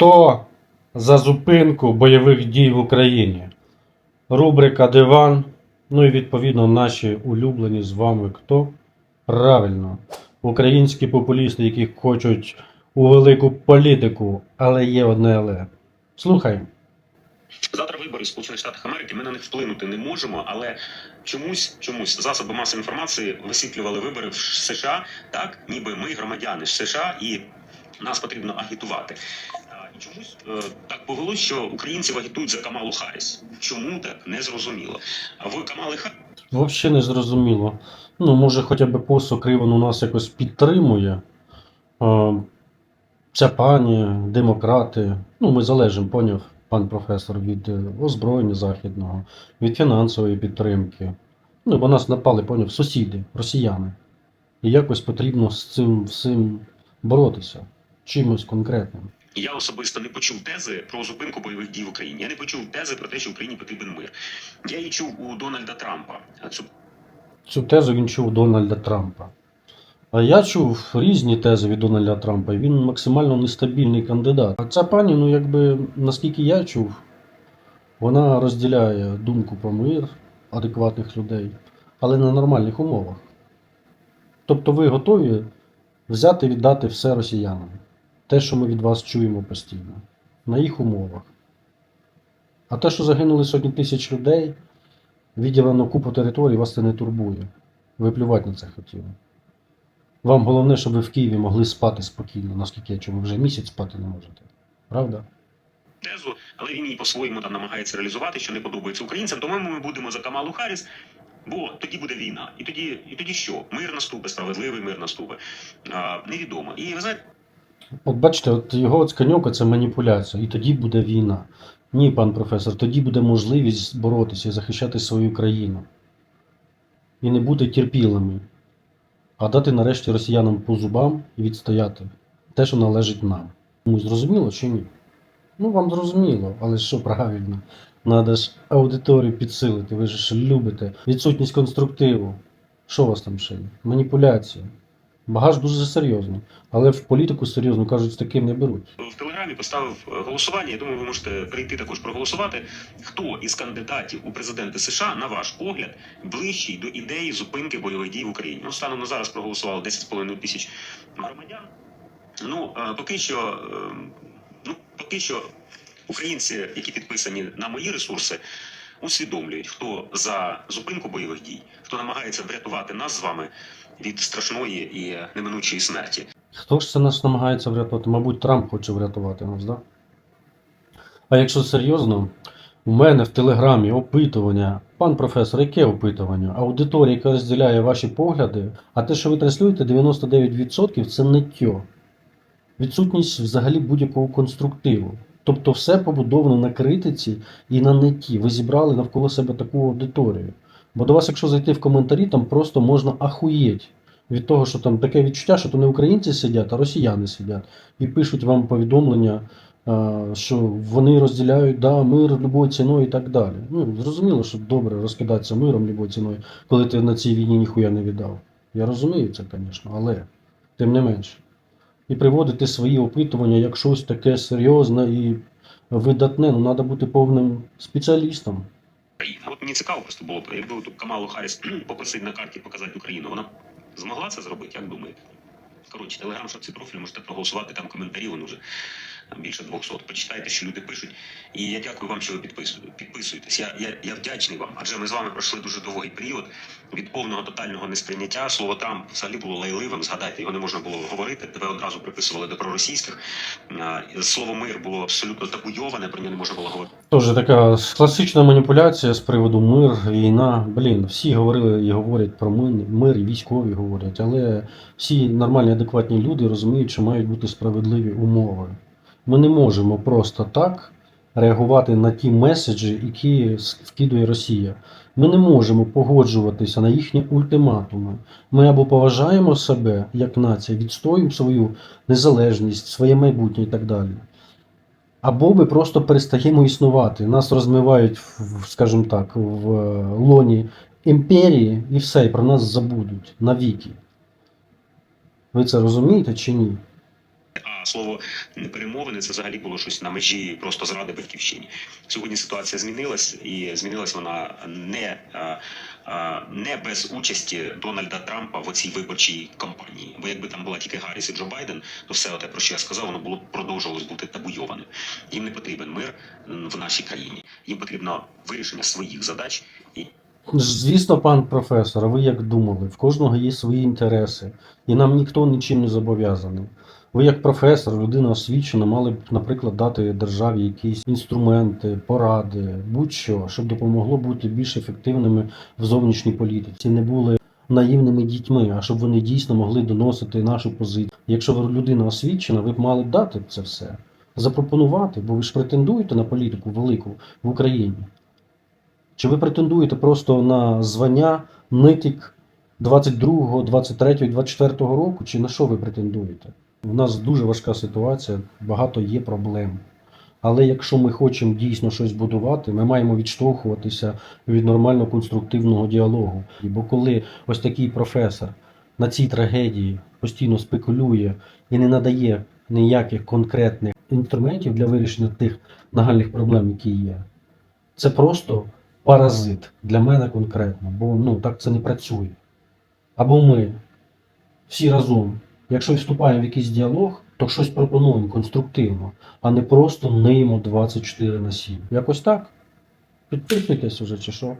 Хто за зупинку бойових дій в Україні? Рубрика Диван. Ну і відповідно наші улюблені з вами хто? Правильно. Українські популісти, які хочуть у велику політику, але є одне але. Слухай. Завтра вибори в Сполучених Штатах Америки. Ми на них вплинути не можемо, але чомусь, чомусь засоби масової інформації висвітлювали вибори в США, так ніби ми громадяни США, і нас потрібно агітувати. Чомусь е, так повелось, що українців агітують за Камалу Харріс. Чому так не зрозуміло? А в Камали Харріс Взагалі не зрозуміло. Ну, може, хоча б посок Риван у нас якось підтримує. А, ця пані, демократи. Ну, ми залежимо, поняв, пан професор, від е, озброєння західного, від фінансової підтримки. Ну, бо нас напали, поняв, сусіди, росіяни. І якось потрібно з цим всім боротися. Чимось конкретним. Я особисто не почув тези про зупинку бойових дій в Україні. Я не почув тези про те, що Україні потрібен мир. Я її чув у Дональда Трампа. Цю Цю тезу він чув у Дональда Трампа. А я чув різні тези від Дональда Трампа. Він максимально нестабільний кандидат. А ця пані, ну якби наскільки я чув, вона розділяє думку про мир адекватних людей, але на нормальних умовах. Тобто ви готові взяти і віддати все росіянам. Те, що ми від вас чуємо постійно, на їх умовах. А те, що загинули сотні тисяч людей, відділено купу територій, вас це не турбує. Ви плювати на це хотіли. Вам головне, щоб ви в Києві могли спати спокійно, наскільки я ви вже місяць спати не можете. Правда? тезу, але він її по-своєму там намагається реалізувати, що не подобається українцям. Тому ми будемо за Камалу Харріс, бо тоді буде війна. І тоді, і тоді що? Мир наступить, справедливий мир наступить. Невідомо. І ви знаєте, От бачите, от його от сканьовка це маніпуляція, і тоді буде війна. Ні, пан професор, тоді буде можливість боротися і захищати свою країну. І не бути терпілими, а дати нарешті росіянам по зубам і відстояти те, що належить нам. Ну, зрозуміло чи ні? Ну, вам зрозуміло, але що правильно. Надо ж аудиторію підсилити, ви ж любите. Відсутність конструктиву. Що у вас там ще? Маніпуляція. Багаж дуже серйозно. Але в політику серйозно кажуть, з таким не беруть. в телеграмі поставив е, голосування. Я думаю, ви можете прийти також проголосувати. Хто із кандидатів у президенти США, на ваш погляд, ближчий до ідеї зупинки бойових дій в Україні? Ну, станом на зараз проголосувало 10,5 тисяч громадян. Ну, е, поки що, е, ну, поки що українці, які підписані на мої ресурси, усвідомлюють, хто за зупинку бойових дій, хто намагається врятувати нас з вами від страшної і неминучої смерті. Хто ж це нас намагається врятувати? Мабуть, Трамп хоче врятувати нас, да? А якщо серйозно, у мене в телеграмі опитування. Пан професор, яке опитування? Аудиторія, яка розділяє ваші погляди, а те, що ви транслюєте, 99% це ниття. Відсутність взагалі будь-якого конструктиву. Тобто все побудовано на критиці і на нитті. Ви зібрали навколо себе таку аудиторію. Бо до вас, якщо зайти в коментарі, там просто можна ахуєть від того, що там таке відчуття, що то не українці сидять, а росіяни сидять і пишуть вам повідомлення, що вони розділяють да, мир любою ціною і так далі. Ну, зрозуміло, що добре розкидатися миром любою ціною, коли ти на цій війні ніхуя не віддав. Я розумію це, звісно, але тим не менше. І приводити свої опитування як щось таке серйозне і видатне, ну треба бути повним спеціалістом. От мені цікаво просто було якби от Камалу Харріс попросити на карті показати Україну, вона змогла це зробити, як думаєте? Коротше, телеграм, що ці профілі можете проголосувати там коментарі, вони вже там більше 200. Почитайте, що люди пишуть. І я дякую вам, що ви підписуєте. підписуєтесь. Я, я, я вдячний вам, адже ми з вами пройшли дуже довгий період від повного тотального несприйняття. Слово Трамп взагалі було лайливим. Згадайте, його не можна було говорити. Тебе одразу приписували до проросійських. Слово мир було абсолютно табуйоване, про нього не можна було говорити. Тоже така класична маніпуляція з приводу мир, війна. Блін, всі говорили і говорять про мир, мир, військові говорять, але всі нормальні, адекватні люди розуміють, що мають бути справедливі умови. Ми не можемо просто так реагувати на ті меседжі, які вкидує Росія. Ми не можемо погоджуватися на їхні ультиматуми. Ми або поважаємо себе як нація, відстоюємо свою незалежність, своє майбутнє і так далі. Або ми просто перестаємо існувати. Нас розмивають, скажімо так, в е, лоні імперії і все, і про нас забудуть навіки. Ви це розумієте чи ні? Слово перемовини це взагалі було щось на межі просто зради батьківщині. Сьогодні ситуація змінилась, і змінилась вона не, а, а, не без участі Дональда Трампа в оцій виборчій кампанії. Бо якби там була тільки Гарріс і Джо Байден, то все те, про що я сказав, воно було продовжувалось бути табуйованим. Їм не потрібен мир в нашій країні. Їм потрібно вирішення своїх задач і Звісно, пан професор, а ви як думали, в кожного є свої інтереси, і нам ніхто нічим не зобов'язаний. Ви, як професор, людина освічена, мали б, наприклад, дати державі якісь інструменти, поради, будь-що, щоб допомогло бути більш ефективними в зовнішній політиці, не були наївними дітьми, а щоб вони дійсно могли доносити нашу позицію. Якщо ви людина освічена, ви б мали б дати це все, запропонувати, бо ви ж претендуєте на політику велику в Україні. Чи ви претендуєте просто на звання нитик 22, 23, 24 року, чи на що ви претендуєте? У нас дуже важка ситуація, багато є проблем. Але якщо ми хочемо дійсно щось будувати, ми маємо відштовхуватися від нормально конструктивного діалогу. Бо коли ось такий професор на цій трагедії постійно спекулює і не надає ніяких конкретних інструментів для вирішення тих нагальних проблем, які є, це просто паразит для мене конкретно, бо ну так це не працює. Або ми всі разом, якщо вступаємо в якийсь діалог, то щось пропонуємо конструктивно, а не просто ниємо 24 на 7. Якось так. Підписуйтесь уже чи що.